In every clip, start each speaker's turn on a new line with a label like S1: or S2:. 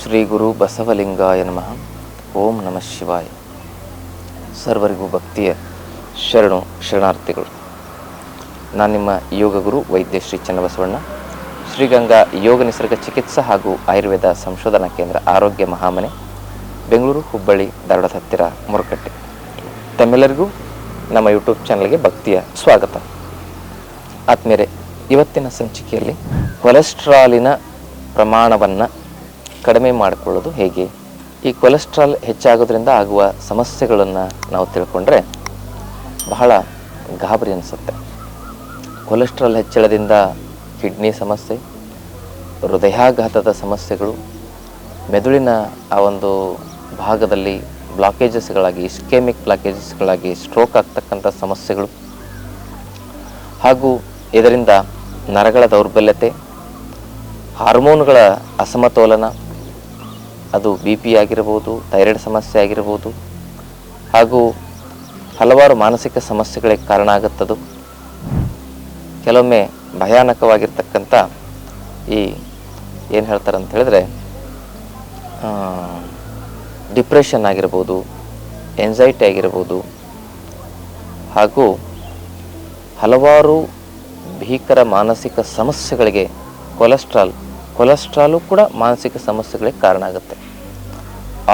S1: ಶ್ರೀ ಗುರು ಬಸವಲಿಂಗಾಯ ನಮಃ. ಓಂ ನಮಃ ಶಿವಾಯ. ಸರ್ವರಿಗೂ ಭಕ್ತಿಯ ಶರಣು ಶರಣಾರ್ಥಿಗಳು. ನಾನು ನಿಮ್ಮ ಯೋಗ ಗುರು ವೈದ್ಯ ಶ್ರೀ ಚನ್ನಬಸವಣ್ಣ. ಶ್ರೀಗಂಗಾ ಯೋಗ ನಿಸರ್ಗ ಚಿಕಿತ್ಸಾ ಹಾಗೂ ಆಯುರ್ವೇದ ಸಂಶೋಧನಾ ಕೇಂದ್ರ ಆರೋಗ್ಯ ಮಹಾಮನೆ, ಬೆಂಗಳೂರು ಹುಬ್ಬಳ್ಳಿ, ಧಾರವಾಡದ ಹತ್ತಿರ ಮುರುಕಟ್ಟೆ. ತಮ್ಮೆಲ್ಲರಿಗೂ ನಮ್ಮ ಯೂಟ್ಯೂಬ್ ಚಾನಲ್ಗೆ ಭಕ್ತಿಯ ಸ್ವಾಗತ. ಆತ್ಮೇರೆ ಇವತ್ತಿನ ಸಂಚಿಕೆಯಲ್ಲಿ ಕೊಲೆಸ್ಟ್ರಾಲಿನ ಪ್ರಮಾಣವನ್ನು ಕಡಿಮೆ ಮಾಡಿಕೊಳ್ಳೋದು ಹೇಗೆ? ಈ ಕೊಲೆಸ್ಟ್ರಾಲ್ ಹೆಚ್ಚಾಗೋದ್ರಿಂದ ಆಗುವ ಸಮಸ್ಯೆಗಳನ್ನು ನಾವು ತಿಳ್ಕೊಂಡ್ರೆ ಬಹಳ ಗಾಬರಿ ಅನಿಸುತ್ತೆ. ಕೊಲೆಸ್ಟ್ರಾಲ್ ಹೆಚ್ಚಳದಿಂದ ಕಿಡ್ನಿ ಸಮಸ್ಯೆ, ಹೃದಯಾಘಾತದ ಸಮಸ್ಯೆಗಳು, ಮೆದುಳಿನ ಆ ಒಂದು ಭಾಗದಲ್ಲಿ ಬ್ಲಾಕೇಜಸ್ಗಳಾಗಿ, ಇಸ್ಕೆಮಿಕ್ ಬ್ಲಾಕೇಜಸ್ಗಳಾಗಿ ಸ್ಟ್ರೋಕ್ ಆಗ್ತಕ್ಕಂಥ ಸಮಸ್ಯೆಗಳು, ಹಾಗೂ ಇದರಿಂದ ನರಗಳ ದೌರ್ಬಲ್ಯತೆ, ಹಾರ್ಮೋನ್ಗಳ ಅಸಮತೋಲನ ಅದು ಬಿ ಪಿ ಆಗಿರ್ಬೋದು ಥೈರಾಯ್ಡ್ ಸಮಸ್ಯೆ ಆಗಿರ್ಬೋದು ಹಾಗೂ ಹಲವಾರು ಮಾನಸಿಕ ಸಮಸ್ಯೆಗಳಿಗೆ ಕಾರಣ ಆಗುತ್ತದು. ಕೆಲವೊಮ್ಮೆ ಭಯಾನಕವಾಗಿರ್ತಕ್ಕಂಥ ಈ ಏನು ಹೇಳ್ತಾರೆ ಅಂತ ಹೇಳಿದ್ರೆ ಡಿಪ್ರೆಷನ್ ಆಗಿರ್ಬೋದು ಎಂಜೈಟಿ ಆಗಿರ್ಬೋದು ಹಾಗೂ ಹಲವಾರು ಭೀಕರ ಮಾನಸಿಕ ಸಮಸ್ಯೆಗಳಿಗೆ ಕೊಲೆಸ್ಟ್ರಾಲ್ ಕೊಲೆಸ್ಟ್ರಾಲು ಕೂಡ ಮಾನಸಿಕ ಸಮಸ್ಯೆಗಳಿಗೆ ಕಾರಣ ಆಗುತ್ತೆ.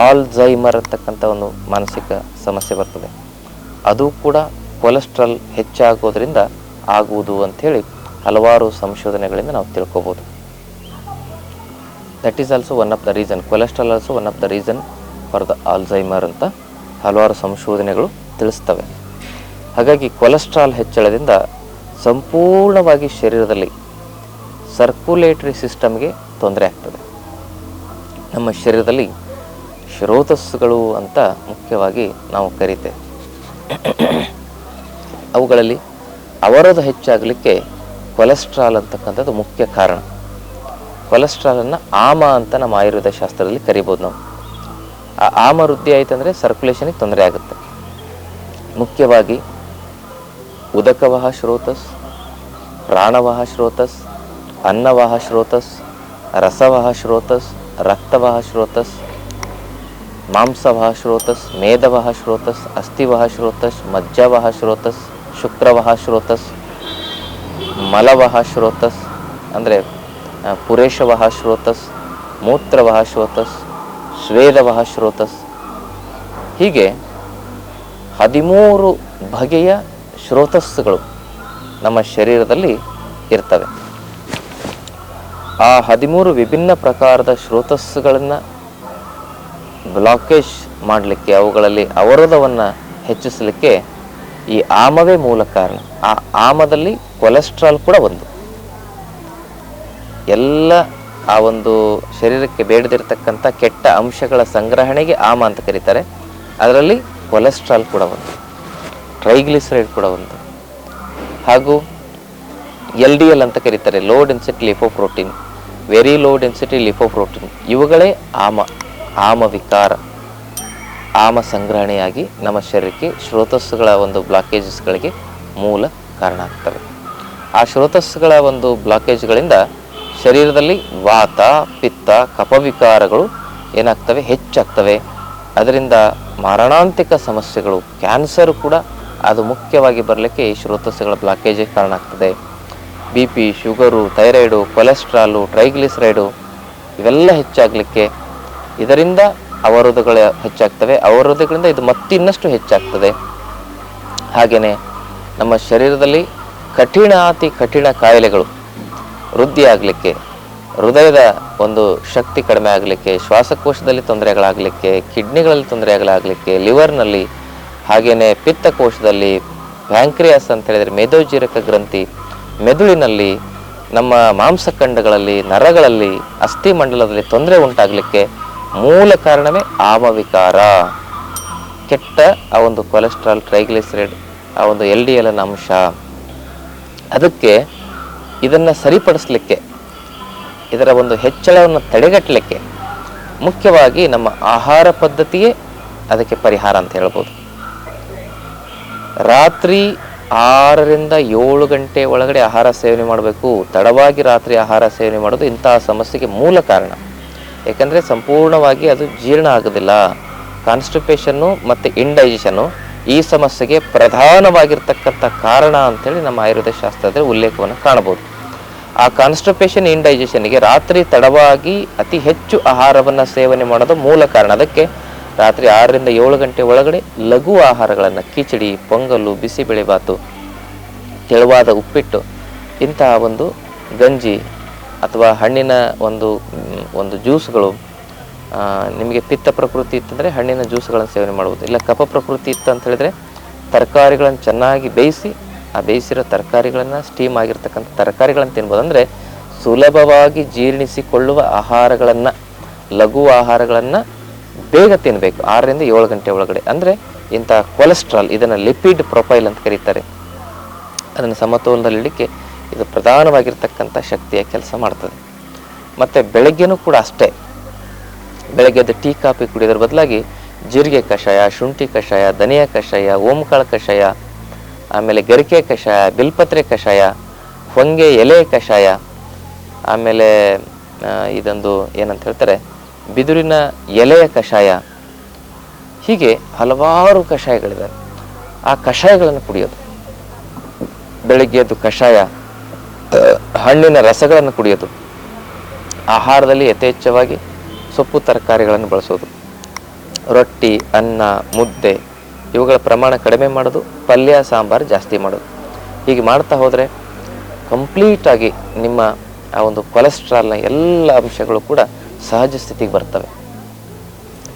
S1: ಆಲ್ಝೈಮರ್ ಅಂತಕ್ಕಂಥ ಒಂದು ಮಾನಸಿಕ ಸಮಸ್ಯೆ ಬರ್ತದೆ. ಅದು ಕೂಡ ಕೊಲೆಸ್ಟ್ರಾಲ್ ಹೆಚ್ಚಾಗೋದ್ರಿಂದ ಆಗುವುದು ಅಂಥೇಳಿ ಹಲವಾರು ಸಂಶೋಧನೆಗಳಿಂದ ನಾವು ತಿಳ್ಕೊಬೋದು. That is also one of the reason cholesterol also one of the reason for the Alzheimer ಅಂತ ಹಲವಾರು ಸಂಶೋಧನೆಗಳು ತಿಳಿಸ್ತವೆ. ಹಾಗಾಗಿ ಕೊಲೆಸ್ಟ್ರಾಲ್ ಹೆಚ್ಚಳದಿಂದ ಸಂಪೂರ್ಣವಾಗಿ ಶರೀರದಲ್ಲಿ ಸರ್ಕ್ಯುಲೇಟರಿ ಸಿಸ್ಟಮ್ಗೆ ತೊಂದರೆ ಆಗ್ತದೆ. ನಮ್ಮ ಶರೀರದಲ್ಲಿ ಶ್ರೋತಸ್ಸುಗಳು ಅಂತ ಮುಖ್ಯವಾಗಿ ನಾವು ಕರಿತೇವೆ. ಅವುಗಳಲ್ಲಿ ಅವರೋಧ ಹೆಚ್ಚಾಗಲಿಕ್ಕೆ ಕೊಲೆಸ್ಟ್ರಾಲ್ ಅಂತಕ್ಕಂಥದ್ದು ಮುಖ್ಯ ಕಾರಣ. ಕೊಲೆಸ್ಟ್ರಾಲನ್ನು ಆಮ ಅಂತ ನಮ್ಮ ಆಯುರ್ವೇದ ಶಾಸ್ತ್ರದಲ್ಲಿ ಕರಿಬೋದು ನಾವು. ಆ ಆಮ ವೃದ್ಧಿ ಆಯಿತಂದರೆ ಸರ್ಕ್ಯುಲೇಷನಿಗೆ ತೊಂದರೆ ಆಗುತ್ತೆ. ಮುಖ್ಯವಾಗಿ ಉದಕವಹ ಶ್ರೋತಸ್, ಪ್ರಾಣವಹ ಶ್ರೋತಸ್ ಅನ್ನವಹ ಶ್ರೋತಸ್, ರಸವಹ ಶ್ರೋತಸ್, ರಕ್ತವಹ ಶ್ರೋತಸ್, ಮಾಂಸವಹ ಶ್ರೋತಸ್ ಮೇಧವಹ ಶ್ರೋತಸ್, ಅಸ್ಥಿವಹ ಶ್ರೋತಸ್, ಮಜ್ಜವಹ ಶ್ರೋತಸ್, ಶುಕ್ರವಹ ಶ್ರೋತಸ್, ಮಲವಹ ಶ್ರೋತಸ್, ಅಂದರೆ ಪುರೇಶವಹ ಶ್ರೋತಸ್, ಮೂತ್ರವಹ ಶ್ರೋತಸ್, ಸ್ವೇದವಹ ಶ್ರೋತಸ್. ಹೀಗೆ ಹದಿಮೂರು ಬಗೆಯ ಶ್ರೋತಸ್ಸುಗಳು ನಮ್ಮ ಶರೀರದಲ್ಲಿ ಇರ್ತವೆ. ಆ ಹದಿಮೂರು ವಿಭಿನ್ನ ಪ್ರಕಾರದ ಶ್ರೋತಸ್ಸುಗಳನ್ನು ಬ್ಲಾಕೇಜ್ ಮಾಡಲಿಕ್ಕೆ, ಅವುಗಳಲ್ಲಿ ಅವರೋಧವನ್ನು ಹೆಚ್ಚಿಸಲಿಕ್ಕೆ ಈ ಆಮವೇ ಮೂಲ ಕಾರಣ. ಆ ಆಮದಲ್ಲಿ ಕೊಲೆಸ್ಟ್ರಾಲ್ ಕೂಡ ಒಂದು. ಎಲ್ಲ ಆ ಒಂದು ಶರೀರಕ್ಕೆ ಬೇಡದಿರತಕ್ಕಂಥ ಕೆಟ್ಟ ಅಂಶಗಳ ಸಂಗ್ರಹಣೆಗೆ ಆಮ ಅಂತ ಕರೀತಾರೆ. ಅದರಲ್ಲಿ ಕೊಲೆಸ್ಟ್ರಾಲ್ ಕೂಡ ಒಂದು. ಟ್ರೈಗ್ಲಿಸರೈಡ್ ಕೂಡ ಒಂದು. ಹಾಗೂ ಎಲ್ ಡಿ ಎಲ್ ಅಂತ ಕರೀತಾರೆ, low density lipoprotein very low density lipoprotein ಇವುಗಳೇ ಆಮ ಆಮ ವಿಕಾರ, ಆಮ ಸಂಗ್ರಹಣೆಯಾಗಿ ನಮ್ಮ ಶರೀರಕ್ಕೆ ಶ್ರೋತಸ್ಸುಗಳ ಒಂದು ಬ್ಲಾಕೇಜಸ್ಗಳಿಗೆ ಮೂಲ ಕಾರಣ ಆಗ್ತವೆ. ಆ ಶ್ರೋತಸ್ಸುಗಳ ಒಂದು ಬ್ಲಾಕೇಜ್ಗಳಿಂದ ಶರೀರದಲ್ಲಿ ವಾತ, ಪಿತ್ತ, ಕಪವಿಕಾರಗಳು ಏನಾಗ್ತವೆ? ಹೆಚ್ಚಾಗ್ತವೆ. ಅದರಿಂದ ಮಾರಣಾಂತಿಕ ಸಮಸ್ಯೆಗಳು, ಕ್ಯಾನ್ಸರ್ ಕೂಡ ಅದು ಮುಖ್ಯವಾಗಿ ಬರಲಿಕ್ಕೆ ಈ ಶ್ರೋತಸ್ಸುಗಳ ಬ್ಲಾಕೇಜೇ ಕಾರಣ ಆಗ್ತದೆ. B P sugar thyroid cholesterol triglyceride ಇವೆಲ್ಲ ಹೆಚ್ಚಾಗಲಿಕ್ಕೆ ಇದರಿಂದ ಅವರೋಧಗಳು ಹೆಚ್ಚಾಗ್ತವೆ. ಅವರೋಧಗಳಿಂದ ಇದು ಮತ್ತಿನ್ನಷ್ಟು ಹೆಚ್ಚಾಗ್ತದೆ. ಹಾಗೆಯೇ ನಮ್ಮ ಶರೀರದಲ್ಲಿ ಕಠಿಣ, ಅತಿ ಕಠಿಣ ಕಾಯಿಲೆಗಳು ವೃದ್ಧಿ ಆಗಲಿಕ್ಕೆ ಹೃದಯದ ಒಂದು ಶಕ್ತಿ ಕಡಿಮೆ ಆಗಲಿಕ್ಕೆ, ಶ್ವಾಸಕೋಶದಲ್ಲಿ ತೊಂದರೆಗಳಾಗಲಿಕ್ಕೆ, ಕಿಡ್ನಿಗಳಲ್ಲಿ ತೊಂದರೆಗಳಾಗಲಿಕ್ಕೆ, ಲಿವರ್ನಲ್ಲಿ ಹಾಗೆಯೇ ಪಿತ್ತಕೋಶದಲ್ಲಿ ಪ್ಯಾಂಕ್ರಿಯಾಸ್ ಅಂತ ಹೇಳಿದರೆ ಮೇದೋಜೀರಕ ಗ್ರಂಥಿ ಮೆದುಳಿನಲ್ಲಿ, ನಮ್ಮ ಮಾಂಸಖಂಡಗಳಲ್ಲಿ, ನರಗಳಲ್ಲಿ ಅಸ್ಥಿಮಂಡಲದಲ್ಲಿ ತೊಂದರೆ ಉಂಟಾಗಲಿಕ್ಕೆ ಮೂಲ ಕಾರಣವೇ ಆಮವಿಕಾರ. ಕೆಟ್ಟ ಆ ಒಂದು ಕೊಲೆಸ್ಟ್ರಾಲ್ ಟ್ರೈಗ್ಲಿಸರೈಡ್ ಆ ಒಂದು ಎಲ್ ಡಿ ಎಲ್ ಅಂಶ. ಅದಕ್ಕೆ ಇದನ್ನು ಸರಿಪಡಿಸಲಿಕ್ಕೆ, ಇದರ ಒಂದು ಹೆಚ್ಚಳವನ್ನು ತಡೆಗಟ್ಟಲಿಕ್ಕೆ ಮುಖ್ಯವಾಗಿ ನಮ್ಮ ಆಹಾರ ಪದ್ಧತಿಯೇ ಅದಕ್ಕೆ ಪರಿಹಾರ ಅಂತ ಹೇಳ್ಬೋದು. ರಾತ್ರಿ ಆರರಿಂದ ಏಳು ಗಂಟೆ ಒಳಗಡೆ ಆಹಾರ ಸೇವನೆ ಮಾಡಬೇಕು. ತಡವಾಗಿ ರಾತ್ರಿ ಆಹಾರ ಸೇವನೆ ಮಾಡೋದು ಇಂತಹ ಸಮಸ್ಯೆಗೆ ಮೂಲ ಕಾರಣ. ಯಾಕಂದರೆ ಸಂಪೂರ್ಣವಾಗಿ ಅದು ಜೀರ್ಣ ಆಗೋದಿಲ್ಲ. ಕಾನ್ಸ್ಟಿಪೇಷನ್ನು ಮತ್ತು ಇಂಡೈಜೆಷನ್ನು ಈ ಸಮಸ್ಯೆಗೆ ಪ್ರಧಾನವಾಗಿರ್ತಕ್ಕಂಥ ಕಾರಣ ಅಂಥೇಳಿ ನಮ್ಮ ಆಯುರ್ವೇದ ಶಾಸ್ತ್ರದಲ್ಲಿ ಉಲ್ಲೇಖವನ್ನು ಕಾಣಬಹುದು. ಆ ಕಾನ್ಸ್ಟಿಪೇಷನ್ ಇಂಡೈಜೆಷನ್ಗೆ ರಾತ್ರಿ ತಡವಾಗಿ ಅತಿ ಹೆಚ್ಚು ಆಹಾರವನ್ನು ಸೇವನೆ ಮಾಡೋದು ಮೂಲ ಕಾರಣ. ಅದಕ್ಕೆ ರಾತ್ರಿ ಆರರಿಂದ ಏಳು ಗಂಟೆ ಒಳಗಡೆ ಲಘು ಆಹಾರಗಳನ್ನು ಕಿಚಡಿ ಪೊಂಗಲ್ಲು ಬಿಸಿಬೇಳೆಬಾತು ತೆಳುವಾದ ಉಪ್ಪಿಟ್ಟು, ಇಂತಹ ಒಂದು ಗಂಜಿ ಅಥವಾ ಹಣ್ಣಿನ ಒಂದು ಒಂದು ಜ್ಯೂಸ್ಗಳು ನಿಮಗೆ ಪಿತ್ತ ಪ್ರಕೃತಿ ಇತ್ತಂದರೆ ಹಣ್ಣಿನ ಜ್ಯೂಸ್ಗಳನ್ನು ಸೇವನೆ ಮಾಡ್ಬೋದು. ಇಲ್ಲ, ಕಫ ಪ್ರಕೃತಿ ಇತ್ತು ಅಂತ ಹೇಳಿದ್ರೆ ತರಕಾರಿಗಳನ್ನು ಚೆನ್ನಾಗಿ ಬೇಯಿಸಿ, ಆ ಬೇಯಿಸಿರೋ ತರಕಾರಿಗಳನ್ನು ಸ್ಟೀಮ್ ಆಗಿರ್ತಕ್ಕಂಥ ತರಕಾರಿಗಳನ್ನು ತಿನ್ಬೋದು. ಅಂದರೆ ಸುಲಭವಾಗಿ ಜೀರ್ಣಿಸಿಕೊಳ್ಳುವ ಆಹಾರಗಳನ್ನು, ಲಘು ಆಹಾರಗಳನ್ನು ಬೇಗ ತಿನ್ನಬೇಕು ಆರರಿಂದ ಏಳು ಗಂಟೆ ಒಳಗಡೆ. ಅಂದರೆ ಇಂಥ ಕೊಲೆಸ್ಟ್ರಾಲ್ ಇದನ್ನು ಲಿಪಿಡ್ ಪ್ರೊಫೈಲ್ ಅಂತ ಕರೀತಾರೆ. ಅದನ್ನು ಸಮತೋಲನದಲ್ಲಿಡಲಿಕ್ಕೆ ಇದು ಪ್ರಧಾನವಾಗಿರ್ತಕ್ಕಂಥ ಶಕ್ತಿಯ ಕೆಲಸ ಮಾಡ್ತದೆ. ಮತ್ತು ಬೆಳಗ್ಗೆನೂ ಕೂಡ ಅಷ್ಟೇ. ಬೆಳಗ್ಗೆದ್ದು ಟೀ, ಕಾಫಿ ಕುಡಿಯೋದ್ರ ಬದಲಾಗಿ ಜೀರಿಗೆ ಕಷಾಯ, ಶುಂಠಿ ಕಷಾಯ, ಧನಿಯಾ ಕಷಾಯ, ಓಂಕಾಳ ಕಷಾಯ, ಆಮೇಲೆ ಗರಿಕೆ ಕಷಾಯ, ಬಿಲ್ಪತ್ರೆ ಕಷಾಯ, ಹೊಂಗೆ ಎಲೆ ಕಷಾಯ, ಆಮೇಲೆ ಇದೊಂದು ಏನಂತ ಹೇಳ್ತಾರೆ ಬಿದುರಿನ ಎಲೆಯ ಕಷಾಯ. ಹೀಗೆ ಹಲವಾರು ಕಷಾಯಗಳಿವೆ ಆ ಕಷಾಯಗಳನ್ನು ಕುಡಿಯೋದು. ಬೆಳಗ್ಗೆ ಎದ್ದು ಕಷಾಯ ಹಣ್ಣಿನ ರಸಗಳನ್ನು ಕುಡಿಯೋದು. ಆಹಾರದಲ್ಲಿ ಯಥೇಚ್ಛವಾಗಿ ಸೊಪ್ಪು ತರಕಾರಿಗಳನ್ನು ಬಳಸೋದು. ರೊಟ್ಟಿ, ಅನ್ನ, ಮುದ್ದೆ ಇವುಗಳ ಪ್ರಮಾಣ ಕಡಿಮೆ ಮಾಡೋದು, ಪಲ್ಯ, ಸಾಂಬಾರು ಜಾಸ್ತಿ ಮಾಡೋದು. ಹೀಗೆ ಮಾಡ್ತಾ ಹೋದರೆ ಕಂಪ್ಲೀಟಾಗಿ ನಿಮ್ಮ ಆ ಒಂದು ಕೊಲೆಸ್ಟ್ರಾಲ್ನ ಎಲ್ಲ ಅಂಶಗಳು ಕೂಡ ಸಹಜ ಸ್ಥಿತಿಗೆ ಬರ್ತವೆ.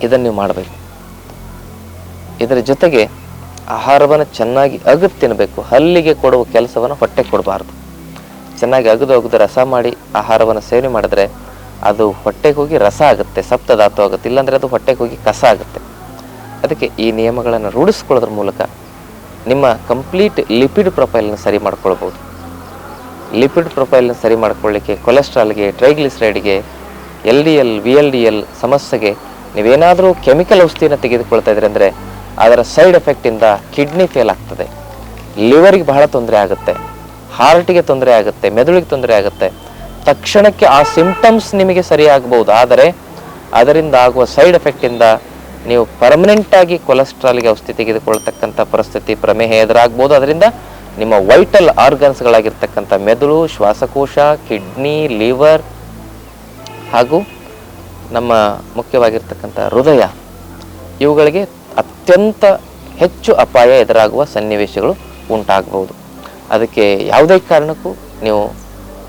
S1: ಇದನ್ನು ನೀವು ಮಾಡಬೇಕು. ಇದರ ಜೊತೆಗೆ ಆಹಾರವನ್ನು ಚೆನ್ನಾಗಿ ಅಗದು ತಿನ್ನಬೇಕು. ಹಲ್ಲಿಗೆ ಕೊಡುವ ಕೆಲಸವನ್ನು ಹೊಟ್ಟೆ ಕೊಡಬಾರ್ದು. ಚೆನ್ನಾಗಿ ಅಗದು ಅಗದು ರಸ ಮಾಡಿ ಆಹಾರವನ್ನು ಸೇವನೆ ಮಾಡಿದ್ರೆ ಅದು ಹೊಟ್ಟೆಗೆ ಹೋಗಿ ರಸ ಆಗುತ್ತೆ, ಸಪ್ತಧಾತು ಆಗುತ್ತೆ. ಇಲ್ಲಾಂದರೆ ಅದು ಹೊಟ್ಟೆಗೆ ಹೋಗಿ ಕಸ ಆಗುತ್ತೆ. ಅದಕ್ಕೆ ಈ ನಿಯಮಗಳನ್ನು ರೂಢಿಸ್ಕೊಳ್ಳೋದ್ರ ಮೂಲಕ ನಿಮ್ಮ ಕಂಪ್ಲೀಟ್ ಲಿಪಿಡ್ ಪ್ರೊಫೈಲನ್ನು ಸರಿ ಮಾಡ್ಕೊಳ್ಬೋದು. ಲಿಪಿಡ್ ಪ್ರೊಫೈಲನ್ನು ಸರಿ ಮಾಡ್ಕೊಳ್ಳಿಕ್ಕೆ ಕೊಲೆಸ್ಟ್ರಾಲ್ಗೆ, ಟ್ರೈಗ್ಲಿಸರೈಡ್ಗೆ L D L V L D L ಸಮಸ್ಯೆಗೆ ನೀವೇನಾದರೂ ಕೆಮಿಕಲ್ ಔಷಧಿಯನ್ನು ತೆಗೆದುಕೊಳ್ತಾ ಇದ್ರಿ ಅಂದರೆ ಅದರ ಸೈಡ್ ಎಫೆಕ್ಟಿಂದ ಕಿಡ್ನಿ ಫೇಲ್ ಆಗ್ತದೆ. ಲಿವರಿಗೆ ಬಹಳ ತೊಂದರೆ ಆಗುತ್ತೆ. ಹಾರ್ಟಿಗೆ ತೊಂದರೆ ಆಗುತ್ತೆ. ಮೆದುಳಿಗೆ ತೊಂದರೆ ಆಗುತ್ತೆ. ತಕ್ಷಣಕ್ಕೆ ಆ ಸಿಂಪ್ಟಮ್ಸ್ ನಿಮಗೆ ಸರಿಯಾಗಬಹುದು. ಆದರೆ ಅದರಿಂದ ಆಗುವ ಸೈಡ್ ಎಫೆಕ್ಟಿಂದ ನೀವು ಪರ್ಮನೆಂಟಾಗಿ ಕೊಲೆಸ್ಟ್ರಾಲ್ಗೆ ಔಷಧಿ ತೆಗೆದುಕೊಳ್ತಕ್ಕಂಥ ಪರಿಸ್ಥಿತಿ ಪ್ರಮೇಹ ಎದುರಾಗ್ಬೋದು. ಅದರಿಂದ ನಿಮ್ಮ ವೈಟಲ್ ಆರ್ಗನ್ಸ್ಗಳಾಗಿರ್ತಕ್ಕಂಥ ಮೆದುಳು, ಶ್ವಾಸಕೋಶ ಕಿಡ್ನಿ ಲಿವರ್ ಹಾಗೂ ನಮ್ಮ ಮುಖ್ಯವಾಗಿರ್ತಕ್ಕಂಥ ಹೃದಯ, ಇವುಗಳಿಗೆ ಅತ್ಯಂತ ಹೆಚ್ಚು ಅಪಾಯ ಎದುರಾಗುವ ಸನ್ನಿವೇಶಗಳು ಉಂಟಾಗಬಹುದು. ಅದಕ್ಕೆ ಯಾವುದೇ ಕಾರಣಕ್ಕೂ ನೀವು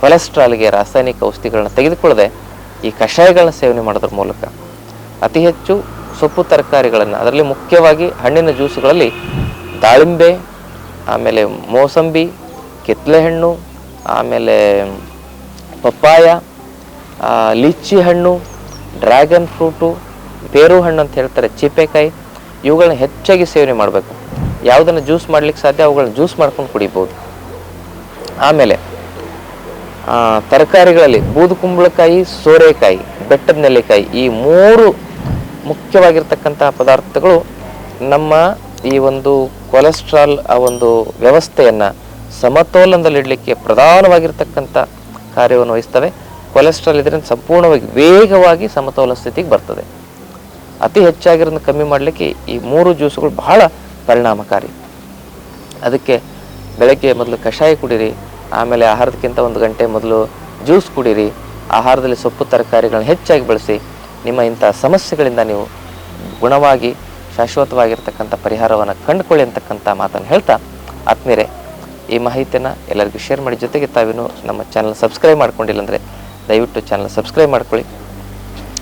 S1: ಕೊಲೆಸ್ಟ್ರಾಲ್ಗೆ ರಾಸಾಯನಿಕ ಔಷಧಿಗಳನ್ನ ತೆಗೆದುಕೊಳ್ಳದೆ ಈ ಕಷಾಯಗಳನ್ನ ಸೇವನೆ ಮಾಡೋದ್ರ ಮೂಲಕ ಅತಿ ಹೆಚ್ಚು ಸೊಪ್ಪು ತರಕಾರಿಗಳನ್ನು, ಅದರಲ್ಲಿ ಮುಖ್ಯವಾಗಿ ಹಣ್ಣಿನ ಜ್ಯೂಸುಗಳಲ್ಲಿ ದಾಳಿಂಬೆ, ಆಮೇಲೆ ಮೋಸಂಬಿ ಕೆತ್ತಲೆ ಹಣ್ಣು ಆಮೇಲೆ ಪಪ್ಪಾಯ ಲಿಚ್ಚಿ ಹಣ್ಣು, ಡ್ರ್ಯಾಗನ್ ಫ್ರೂಟು, ಪೇರು ಹಣ್ಣು ಅಂತ ಹೇಳ್ತಾರೆ ಚೀಪೆಕಾಯಿ ಇವುಗಳನ್ನ ಹೆಚ್ಚಾಗಿ ಸೇವನೆ ಮಾಡಬೇಕು. ಯಾವುದನ್ನು ಜ್ಯೂಸ್ ಮಾಡ್ಲಿಕ್ಕೆ ಸಾಧ್ಯ ಅವುಗಳನ್ನ ಜ್ಯೂಸ್ ಮಾಡ್ಕೊಂಡು ಕುಡಿಬೋದು. ಆಮೇಲೆ ತರಕಾರಿಗಳಲ್ಲಿ ಬೂದು ಕುಂಬಳಕಾಯಿ, ಸೋರೆಕಾಯಿ, ಬೆಟ್ಟದ ನೆಲ್ಲಿಕಾಯಿ, ಈ ಮೂರು ಮುಖ್ಯವಾಗಿರ್ತಕ್ಕಂಥ ಪದಾರ್ಥಗಳು ನಮ್ಮ ಈ ಒಂದು ಕೊಲೆಸ್ಟ್ರಾಲ್, ಆ ಒಂದು ವ್ಯವಸ್ಥೆಯನ್ನು ಸಮತೋಲನದಲ್ಲಿಡಲಿಕ್ಕೆ ಪ್ರಧಾನವಾಗಿರ್ತಕ್ಕಂಥ ಕಾರ್ಯವನ್ನು ವಹಿಸ್ತವೆ. ಕೊಲೆಸ್ಟ್ರಾಲ್ ಇದರಿಂದ ಸಂಪೂರ್ಣವಾಗಿ ವೇಗವಾಗಿ ಸಮತೋಲ ಸ್ಥಿತಿಗೆ ಬರ್ತದೆ. ಅತಿ ಹೆಚ್ಚಾಗಿರೋದನ್ನ ಕಮ್ಮಿ ಮಾಡಲಿಕ್ಕೆ ಈ ಮೂರು ಜ್ಯೂಸುಗಳು ಬಹಳ ಪರಿಣಾಮಕಾರಿ. ಅದಕ್ಕೆ ಬೆಳಗ್ಗೆ ಮೊದಲು ಕಷಾಯ ಕುಡೀರಿ, ಆಮೇಲೆ ಆಹಾರದಕ್ಕಿಂತ ಒಂದು ಗಂಟೆ ಮೊದಲು ಜ್ಯೂಸ್ ಕುಡೀರಿ, ಆಹಾರದಲ್ಲಿ ಸೊಪ್ಪು ತರಕಾರಿಗಳನ್ನ ಹೆಚ್ಚಾಗಿ ಬಳಸಿ, ನಿಮ್ಮ ಇಂಥ ಸಮಸ್ಯೆಗಳಿಂದ ನೀವು ಗುಣವಾಗಿ ಶಾಶ್ವತವಾಗಿರ್ತಕ್ಕಂಥ ಪರಿಹಾರವನ್ನು ಕಂಡುಕೊಳ್ಳಿ ಅಂತಕ್ಕಂಥ ಮಾತನ್ನು ಹೇಳ್ತಾ ಆತ್ಮೀಯರೇ, ಈ ಮಾಹಿತಿಯನ್ನು ಎಲ್ಲರಿಗೂ ಶೇರ್ ಮಾಡಿ ಜೊತೆಗೆ ತಾವಿನ್ನು ನಮ್ಮ ಚಾನಲ್ ಸಬ್ಸ್ಕ್ರೈಬ್ ಮಾಡ್ಕೊಂಡಿಲ್ಲ ಅಂದರೆ ದಯವಿಟ್ಟು ಚಾನಲ್ ಸಬ್ಸ್ಕ್ರೈಬ್ ಮಾಡ್ಕೊಳ್ಳಿ.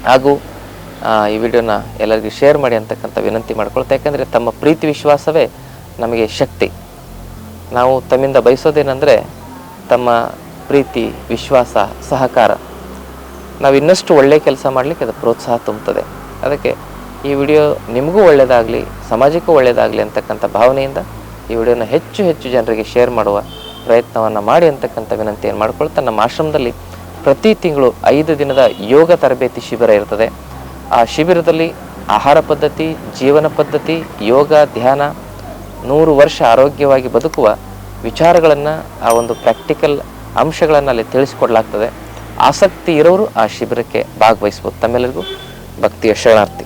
S1: ಹಾಗೂ ಈ ವಿಡಿಯೋನ ಎಲ್ಲರಿಗೂ ಶೇರ್ ಮಾಡಿ ಅಂತಕ್ಕಂಥ ವಿನಂತಿ ಮಾಡ್ಕೊಳ್ತಾ, ಯಾಕಂದರೆ ತಮ್ಮ ಪ್ರೀತಿ ವಿಶ್ವಾಸವೇ ನಮಗೆ ಶಕ್ತಿ. ನಾವು ತಮ್ಮಿಂದ ಬಯಸೋದೇನೆಂದರೆ ತಮ್ಮ ಪ್ರೀತಿ, ವಿಶ್ವಾಸ, ಸಹಕಾರ. ನಾವು ಇನ್ನಷ್ಟು ಒಳ್ಳೆಯ ಕೆಲಸ ಮಾಡಲಿಕ್ಕೆ ಅದು ಪ್ರೋತ್ಸಾಹ ತುಂಬುತ್ತದೆ. ಅದಕ್ಕೆ ಈ ವಿಡಿಯೋ ನಿಮಗೂ ಒಳ್ಳೆಯದಾಗಲಿ ಸಮಾಜಕ್ಕೂ ಒಳ್ಳೆಯದಾಗಲಿ ಅಂತಕ್ಕಂಥ ಭಾವನೆಯಿಂದ ಈ ವಿಡಿಯೋನ ಹೆಚ್ಚು ಹೆಚ್ಚು ಜನರಿಗೆ ಶೇರ್ ಮಾಡುವ ಪ್ರಯತ್ನವನ್ನು ಮಾಡಿ ಅಂತಕ್ಕಂಥ ವಿನಂತಿಯನ್ನು ಮಾಡ್ಕೊಳ್ತಾ, ನಮ್ಮ ಆಶ್ರಮದಲ್ಲಿ ಪ್ರತಿ ತಿಂಗಳು ಐದು ದಿನದ ಯೋಗ ತರಬೇತಿ ಶಿಬಿರ ಇರ್ತದೆ. ಆ ಶಿಬಿರದಲ್ಲಿ ಆಹಾರ ಪದ್ಧತಿ, ಜೀವನ ಪದ್ಧತಿ, ಯೋಗ, ಧ್ಯಾನ, ನೂರು ವರ್ಷ ಆರೋಗ್ಯವಾಗಿ ಬದುಕುವ ವಿಚಾರಗಳನ್ನು ಆ ಒಂದು ಪ್ರಾಕ್ಟಿಕಲ್ ಅಂಶಗಳನ್ನು ಅಲ್ಲಿ ತಿಳಿಸಿಕೊಡ್ಲಾಗ್ತದೆ. ಆಸಕ್ತಿ ಇರೋರು ಆ ಶಿಬಿರಕ್ಕೆ ಭಾಗವಹಿಸ್ಬೋದು ತಮ್ಮೆಲ್ಲರಿಗೂ ಭಕ್ತಿಯ ಶರಣಾರ್ಥಿ.